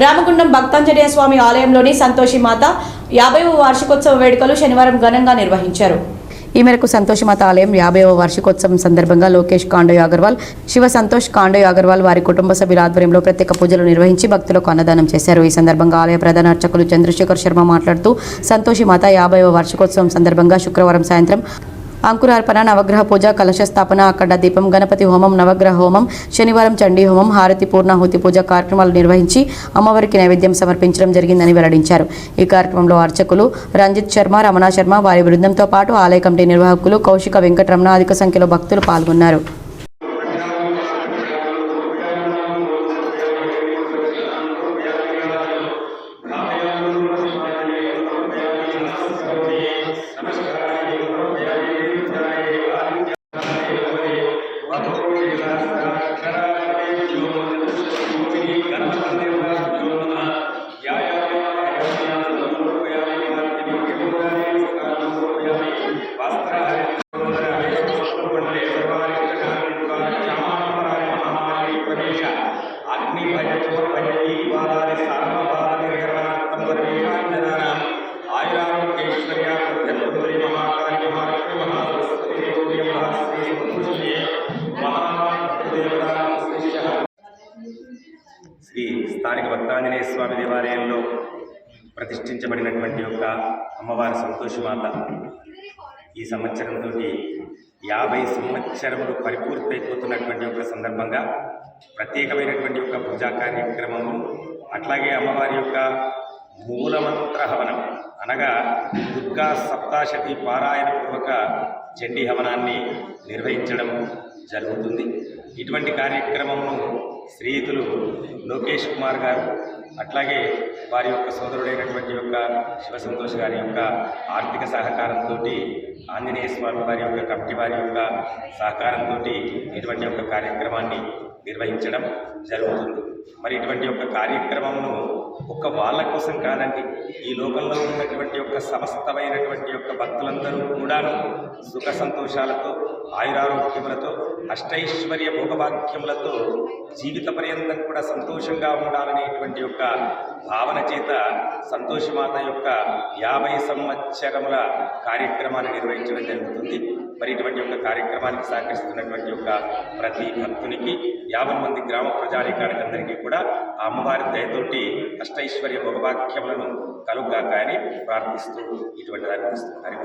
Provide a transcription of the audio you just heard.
రామగుండం భక్తాంజనేయ స్వామి ఆలయంలోని సంతోషి మాత యాభైవ వార్షికోత్సవ వేడుకలు శనివారం ఘనంగా నిర్వహించారు. ఈ మేరకు సంతోషమాత ఆలయం యాభైవ వార్షికోత్సవం సందర్భంగా లోకేష్ కాండోయ్ అగర్వాల్ శివ సంతోష్ కాండోయ్ అగర్వాల్ వారి కుటుంబ సభ్యుల ఆధ్వర్యంలో ప్రత్యేక పూజలు నిర్వహించి భక్తులకు అన్నదానం చేశారు. ఈ సందర్భంగా ఆలయ ప్రధాన అర్చకులు చంద్రశేఖర్ శర్మ మాట్లాడుతూ సంతోషి మాత యాభైవ వార్షికోత్సవం సందర్భంగా శుక్రవారం సాయంత్రం అంకురార్పణ నవగ్రహ పూజ కలశ స్థాపన అక్కడ దీపం గణపతి హోమం నవగ్రహ హోమం శనివారం చండీ హోమం హారతి పూర్ణాహుతి పూజ కార్యక్రమాలు నిర్వహించి అమ్మవారికి నైవేద్యం సమర్పించడం జరిగిందని వెల్లడించారు. ఈ కార్యక్రమంలో అర్చకులు రంజిత్ శర్మ రమణ శర్మ వారి బృందంతో పాటు ఆలయ కమిటీ నిర్వాహకులు కౌశిక వెంకటరమణ అధిక సంఖ్యలో భక్తులు పాల్గొన్నారు. స్థానిక భక్తాంజనేయ స్వామి దేవాలయంలో ప్రతిష్ఠించబడినటువంటి యొక్క అమ్మవారి సంతోషమాత ఈ సంవత్సరంతో యాభై సంవత్సరములు పరిపూర్తయిపోతున్నటువంటి యొక్క సందర్భంగా ప్రత్యేకమైనటువంటి యొక్క పూజా కార్యక్రమము అట్లాగే అమ్మవారి యొక్క మూలమంత్ర హవనం. అనగా దుర్గా సప్తాశతి పారాయణ పూర్వక చండీ హవనాన్ని నిర్వహించడం జరుగుతుంది. ఇటువంటి కార్యక్రమంను స్నేహితులు లోకేష్ కుమార్ గారు అట్లాగే వారి యొక్క సోదరుడైనటువంటి యొక్క శివ సంతోష్ గారి యొక్క ఆర్థిక సహకారంతో ఆంజనేయ స్వామి వారి యొక్క కమిటీ వారి యొక్క సహకారంతో ఇటువంటి యొక్క కార్యక్రమాన్ని నిర్వహించడం జరుగుతుంది. మరి ఇటువంటి యొక్క కార్యక్రమమును ఒక్క వాళ్ళ కోసం కాదండి ఈ లోకంలో ఉన్నటువంటి యొక్క సమస్తమైనటువంటి యొక్క భక్తులందరూ కూడాను సుఖ సంతోషాలతో ఆయురారోగ్యములతో అష్టైశ్వర్య భోగభాగ్యములతో జీవిత పర్యంతం కూడా సంతోషంగా ఉండాలనేటువంటి యొక్క భావన చేత సంతోషమాత యొక్క యాభై సంవత్సరముల కార్యక్రమాన్ని నిర్వహించడం జరుగుతుంది. మరి ఇటువంటి యొక్క కార్యక్రమానికి సహకరిస్తున్నటువంటి యొక్క ప్రతి భక్తునికి యాభై మంది గ్రామ ప్రజానికానికి కూడా ఆ అమ్మవారి దయతోటి అష్టైశ్వర్య భోగవాక్యములను కలుగుగాక అని ప్రార్థిస్తూ ఇటువంటి దాన్ని